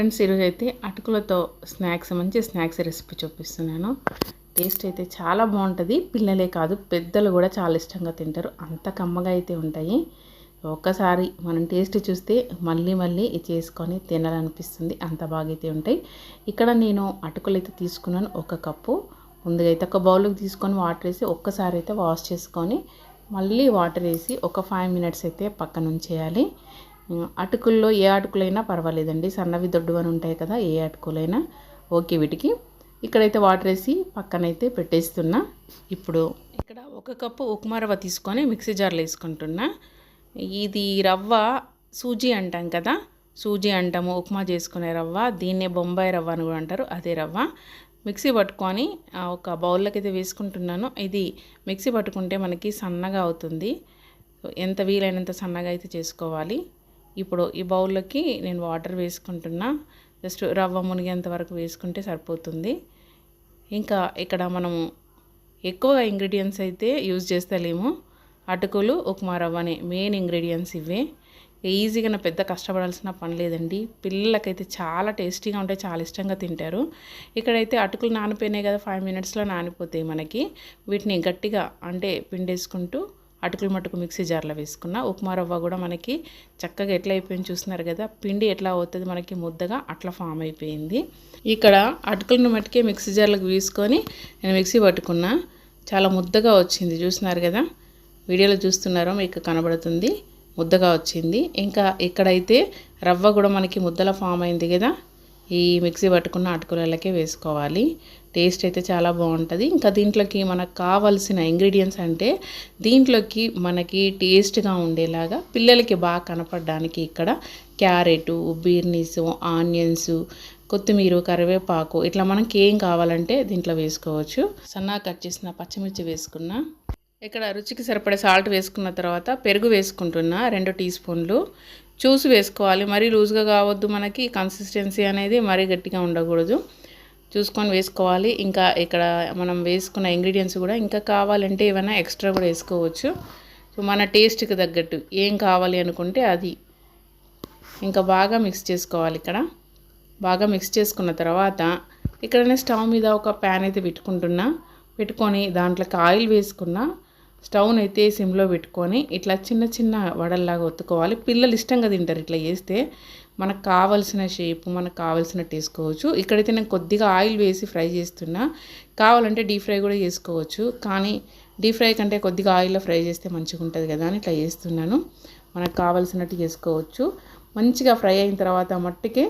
Friends ఈరోజు అయితే అటుకులతో స్నాక్స్ మంచి స్నాక్స్ రెసిపీ చూపిస్తున్నాను. టేస్ట్ అయితే చాలా బాగుంటుంది. పిల్లలే కాదు పెద్దలు కూడా చాలా ఇష్టంగా తింటారు. అంత కమ్మగా అయితే ఉంటాయి. ఒక్కసారి మనం టేస్ట్ చూస్తే మళ్ళీ మళ్ళీ చేసుకొని తినాలనిపిస్తుంది. అంత బాగా అయితే ఉంటాయి. ఇక్కడ నేను అటుకులు అయితే తీసుకున్నాను. ఒక కప్పు. ముందుగా అయితే ఒక బౌల్కి తీసుకొని వాటర్ వేసి ఒక్కసారి అయితే వాష్ చేసుకొని మళ్ళీ వాటర్ వేసి ఒక ఫైవ్ మినిట్స్ అయితే పక్కన ఉంచేయాలి. అటుకుల్లో ఏ అటుకులైనా పర్వాలేదండి. సన్నవి దొడ్డువని ఉంటాయి కదా ఏ అటుకులైనా ఓకే వీటికి. ఇక్కడైతే వాటర్ వేసి పక్కనైతే పెట్టేస్తున్నా. ఇప్పుడు ఇక్కడ ఒక కప్పు ఉప్మా రవ్వ తీసుకొని మిక్సీ జార్లో వేసుకుంటున్నా. ఇది రవ్వ సూజీ అంటాం కదా సూజీ అంటాము ఉప్మా చేసుకునే రవ్వ దీన్నే బొంబాయి రవ్వ అని కూడా అంటారు అదే రవ్వ. మిక్సీ పట్టుకొని ఒక బౌల్లోకి అయితే వేసుకుంటున్నాను. ఇది మిక్సీ పట్టుకుంటే మనకి సన్నగా అవుతుంది. ఎంత వీలైనంత సన్నగా అయితే చేసుకోవాలి. ఇప్పుడు ఈ బౌల్లోకి నేను వాటర్ వేసుకుంటున్నా. జస్ట్ రవ్వ మునిగేంత వరకు వేసుకుంటే సరిపోతుంది. ఇంకా ఇక్కడ మనము ఎక్కువగా ఇంగ్రీడియంట్స్ అయితే యూజ్ చేస్తలేము. అటుకులు ఉప్మా రవ్వనే మెయిన్ ఇంగ్రీడియంట్స్ ఇవే. ఈజీగా పెద్ద కష్టపడాల్సిన పని లేదండి. పిల్లలకైతే చాలా టేస్టీగా ఉంటాయి చాలా ఇష్టంగా తింటారు. ఇక్కడైతే అటుకులు నానిపోయినాయి కదా ఫైవ్ మినిట్స్లో నానిపోతాయి మనకి. వీటిని గట్టిగా అంటే పిండేసుకుంటూ అటుకులు మటుకు మిక్సీ జార్లో వేసుకున్న ఉప్మా రవ్వ కూడా మనకి చక్కగా ఎట్లా అయిపోయింది చూస్తున్నారు కదా పిండి ఎట్లా అవుతుంది మనకి ముద్దగా అట్లా ఫామ్ అయిపోయింది. ఇక్కడ అటుకులను మట్టుకే మిక్సీ జార్లకు వేసుకొని నేను మిక్సీ పట్టుకున్నా చాలా ముద్దగా వచ్చింది చూస్తున్నారు కదా వీడియోలో చూస్తున్నారో మీకు కనబడుతుంది ముద్దగా వచ్చింది. ఇంకా ఇక్కడైతే రవ్వ కూడా మనకి ముద్దల ఫామ్ అయింది కదా ఈ మిక్సీ పట్టుకున్న అటుకులకే వేసుకోవాలి. టేస్ట్ అయితే చాలా బాగుంటుంది. ఇంకా దీంట్లోకి మనకు కావాల్సిన ఇంగ్రీడియంట్స్ అంటే దీంట్లోకి మనకి టేస్ట్గా ఉండేలాగా పిల్లలకి బాగా కనపడడానికి ఇక్కడ క్యారెట్ బీర్నీస్ ఆనియన్స్ కొత్తిమీర కరివేపాకు ఇట్లా మనకి ఏం కావాలంటే దీంట్లో వేసుకోవచ్చు. సన్నా కట్ చేసిన పచ్చిమిర్చి వేసుకున్న ఇక్కడ రుచికి సరిపడే సాల్ట్ వేసుకున్న తర్వాత పెరుగు వేసుకుంటున్నా రెండు టీ స్పూన్లు. చూసి వేసుకోవాలి. మరీ లూజ్గా కావద్దు మనకి. కన్సిస్టెన్సీ అనేది మరీ గట్టిగా ఉండకూడదు. చూసుకొని వేసుకోవాలి. ఇంకా ఇక్కడ మనం వేసుకున్న ఇంగ్రీడియంట్స్ కూడా ఇంకా కావాలంటే ఏమైనా ఎక్స్ట్రా కూడా వేసుకోవచ్చు. సో మన టేస్ట్కి తగ్గట్టు ఏం కావాలి అనుకుంటే అది. ఇంకా బాగా మిక్స్ చేసుకోవాలి ఇక్కడ. బాగా మిక్స్ చేసుకున్న తర్వాత ఇక్కడనే స్టవ్ మీద ఒక ప్యాన్ అయితే పెట్టుకుంటున్నా. పెట్టుకొని దాంట్లోకి ఆయిల్ వేసుకున్నా. స్టవ్ని అయితే సిమ్లో పెట్టుకొని ఇట్లా చిన్న చిన్న వడల్లాగా ఒత్తుకోవాలి. పిల్లలు ఇష్టంగా తింటారు ఇట్లా చేస్తే. మనకు కావాల్సిన షేప్ మనకు కావాల్సినట్టు వేసుకోవచ్చు ఇక్కడైతే నేను కొద్దిగా ఆయిల్ వేసి ఫ్రై చేస్తున్నా. కావాలంటే డీప్ ఫ్రై కూడా చేసుకోవచ్చు. కానీ డీప్ ఫ్రై కంటే కొద్దిగా ఆయిల్లో ఫ్రై చేస్తే మంచిగా ఉంటుంది కదా అని ఇట్లా చేస్తున్నాను. మనకు కావాల్సినట్టు చేసుకోవచ్చు. మంచిగా ఫ్రై అయిన తర్వాత మట్టుకే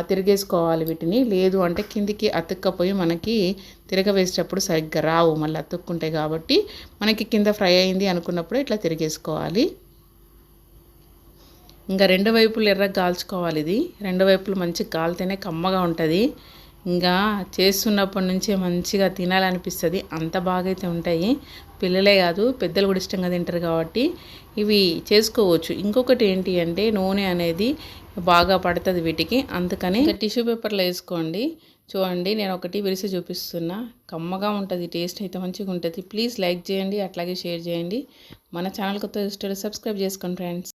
తిరిగేసుకోవాలి వీటిని. లేదు అంటే కిందికి అతుక్కపోయి మనకి తిరగవేసేటప్పుడు సరిగ్గా రావు. మళ్ళీ అతుక్కుంటాయి కాబట్టి మనకి కింద ఫ్రై అయింది అనుకున్నప్పుడు ఇట్లా తిరిగేసుకోవాలి. ఇంకా రెండు వైపులు ఎర్ర కాల్చుకోవాలి ఇది. రెండు వైపులు మంచిగా కాలితేనే కమ్మగా ఉంటుంది. ఇంకా చేస్తున్నప్పటి నుంచే మంచిగా తినాలనిపిస్తుంది. అంత బాగా అయితే ఉంటాయి. పిల్లలే కాదు పెద్దలు కూడా ఇష్టంగా తింటారు కాబట్టి ఇవి చేసుకోవచ్చు. ఇంకొకటి ఏంటి అంటే నూనె అనేది బాగా పడుతుంది వీటికి. అందుకని టిష్యూ పేపర్లో వేసుకోండి. చూడండి నేను ఒకటి విరిసి చూపిస్తున్నా. కమ్మగా ఉంటుంది టేస్ట్ అయితే మంచిగా ఉంటుంది. ప్లీజ్ లైక్ చేయండి అట్లాగే షేర్ చేయండి. మన ఛానల్ కొత్త సబ్స్క్రైబ్ చేసుకోండి ఫ్రెండ్స్.